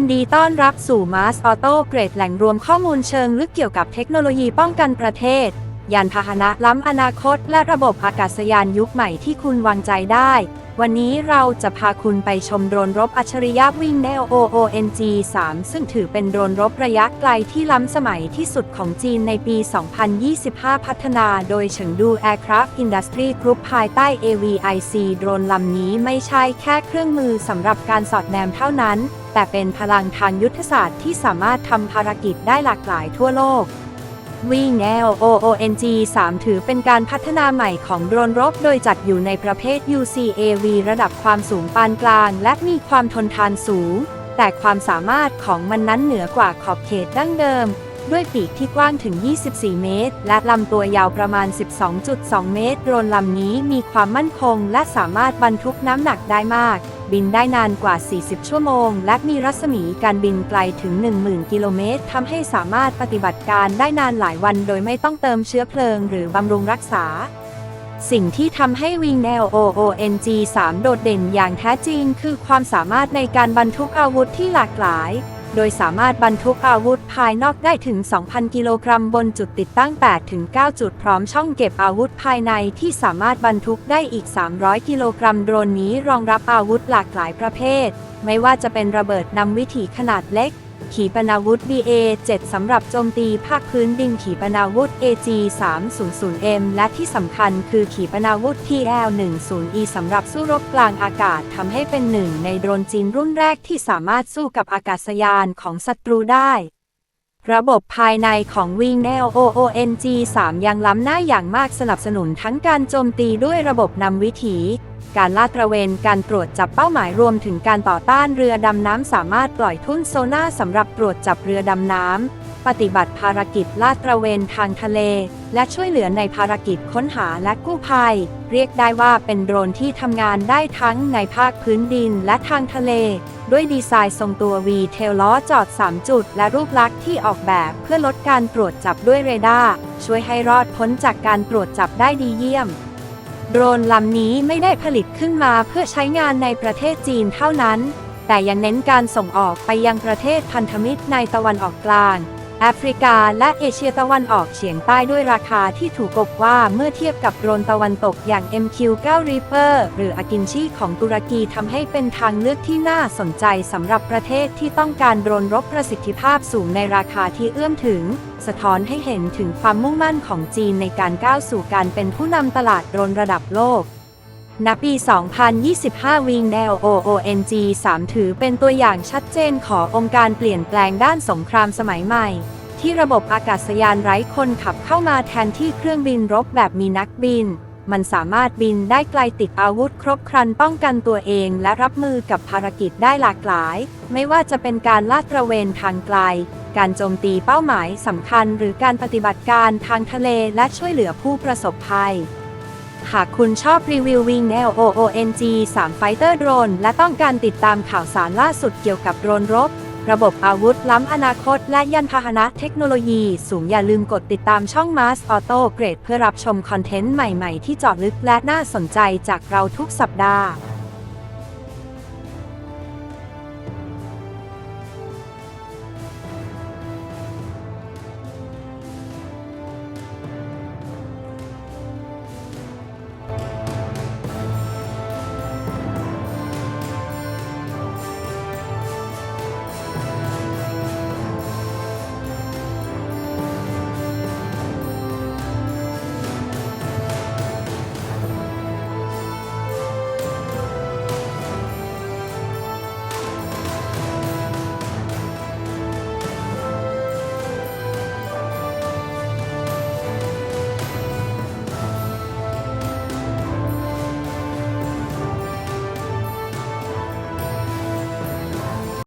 นดีต้อนรับสู่ Mars Auto เกรดแหล่งรวมข้อมูลเชิงลึกเกี่ยวกับเทคโนโลยีป้องกันประเทศ ยานพาหนะล้ำอนาคต และระบบอากาศยานยุคใหม่ที่คุณวางใจได้ วันนี้เราจะพาคุณไปชมโดรนรบอัจฉริยะวิ่งแนว OONG 3 ซึ่งถือเป็นโดรนรบระยะไกลที่ล้ำสมัยที่สุดของจีนในปี 2025 พัฒนาโดยเฉิงดู Aircraft Industry Group ภายใต้ AVIC โดรนลำนี้ไม่ใช่แค่เครื่องมือสำหรับการสอดแนมเท่านั้น แต่เป็นพลังทางยุทธศาสตร์ที่สามารถทำภารกิจได้หลากหลายทั่วโลกวิ่งแนว OONG 3 ถือเป็นการพัฒนาใหม่ของโดรนรบ โดยจัดอยู่ในประเภท UCAV ระดับความสูงปานกลาง และมีความทนทานสูง แต่ความสามารถของมันนั้นเหนือกว่าขอบเขตดั้งเดิม ด้วยปีกที่กว้างถึง 24 เมตร และลำตัวยาวประมาณ 12.2 เมตร โดรนลำนี้มีความมั่นคง และสามารถบรรทุกน้ำหนักได้มาก บินได้นานกว่า 40 ชั่วโมง และมีรัศมีการบินไกลถึง 10,000 กิโลเมตรทำให้สามารถปฏิบัติการได้นานหลายวันโดยไม่ต้องเติมเชื้อเพลิงหรือบำรุงรักษา สิ่งที่ทำให้วิงแนว OONG 3 โดดเด่นอย่างแท้จริง คือความสามารถในการบรรทุกอาวุธที่หลากหลาย โดยสามารถบรรทุกอาวุธภายนอกได้ถึง 2,000 กิโลกรัมบนจุดติดตั้ง 8-9 จุดพร้อมช่องเก็บอาวุธภายในที่สามารถบรรทุกได้อีก 300 กิโลกรัมโดรนนี้รองรับอาวุธหลากหลายประเภท ไม่ว่าจะเป็นระเบิดนำวิถีขนาดเล็ก ขีปนาวุธ BA-7 สำหรับโจมตีภาคพื้นดินขีปนาวุธ AG-300M และที่สำคัญคือขีปนาวุธ TL-10E สำหรับสู้รบกลางอากาศทำให้เป็นหนึ่งในโดรนจีนรุ่นแรกที่สามารถสู้กับอากาศยานของศัตรูได้ระบบภายในของ Wing l OONG 3 ยังล้ำหน้าอย่างมากสนับสนุนทั้งการโจมตีด้วยระบบนำวิถี การลาดตระเวน การตรวจจับเป้าหมายรวมถึงการต่อต้านเรือดำน้ำสามารถปล่อยทุ่นโซน่าสำหรับตรวจจับเรือดำน้ำ ปฏิบัติภารกิจลาดตระเวนทางทะเล และช่วยเหลือในภารกิจค้นหาและกู้ภัย เรียกได้ว่าเป็นโดรนที่ทำงานได้ทั้งในภาคพื้นดินและทางทะเล ด้วยดีไซน์ทรงตัว V เทลล้อจอด 3 จุด และรูปลักษณ์ที่ออกแบบเพื่อลดการตรวจจับด้วยเรดาร์ช่วยให้รอดพ้นจากการตรวจจับได้ดีเยี่ยม โดรนลำนี้ไม่ได้ผลิตขึ้นมาเพื่อใช้งานในประเทศจีนเท่านั้น แต่ยังเน้นการส่งออกไปยังประเทศพันธมิตรในตะวันออกกลาง แอฟริกาและเอเชียตะวันออกเฉียงใต้ด้วยราคาที่ถูกกบว่าเมื่อเทียบกับโดรนตะวันตกอย่าง MQ9 Reaper หรืออากินชีของตุรกีทำให้เป็นทางเลือกที่น่าสนใจสำหรับประเทศที่ต้องการโดรนรบประสิทธิภาพสูงในราคาที่เอื้อมถึง สะท้อนให้เห็นถึงความมุ่งมั่นของจีนในการก้าวสู่การเป็นผู้นำตลาดโดรนระดับโลก ณปี 2025วิงแนว OONG 3 ถือเป็นตัวอย่างชัดเจนขององค์การเปลี่ยนแปลงด้านสงครามสมัยใหม่ ที่ระบบอากาศยานไร้คนขับเข้ามาแทนที่เครื่องบินรบแบบมีนักบิน มันสามารถบินได้ไกลติดอาวุธครบครันป้องกันตัวเอง และรับมือกับภารกิจได้หลากหลาย ไม่ว่าจะเป็นการลาดตระเวนทางไกล การโจมตีเป้าหมายสำคัญ หรือการปฏิบัติการทางทะเลและช่วยเหลือผู้ประสบภัย หากคุณชอบรีวิววิงแนว OONG 3 Fighter Drone และต้องการติดตามข่าวสารล่าสุดเกี่ยวกับโดรนรบ ระบบอาวุธล้ำอนาคต และยานพาหนะเทคโนโลยี สูงอย่าลืมกดติดตามช่อง Mars Auto Grade เพื่อรับชมคอนเทนต์ใหม่ๆ ที่เจาะลึกและน่าสนใจจากเราทุกสัปดาห์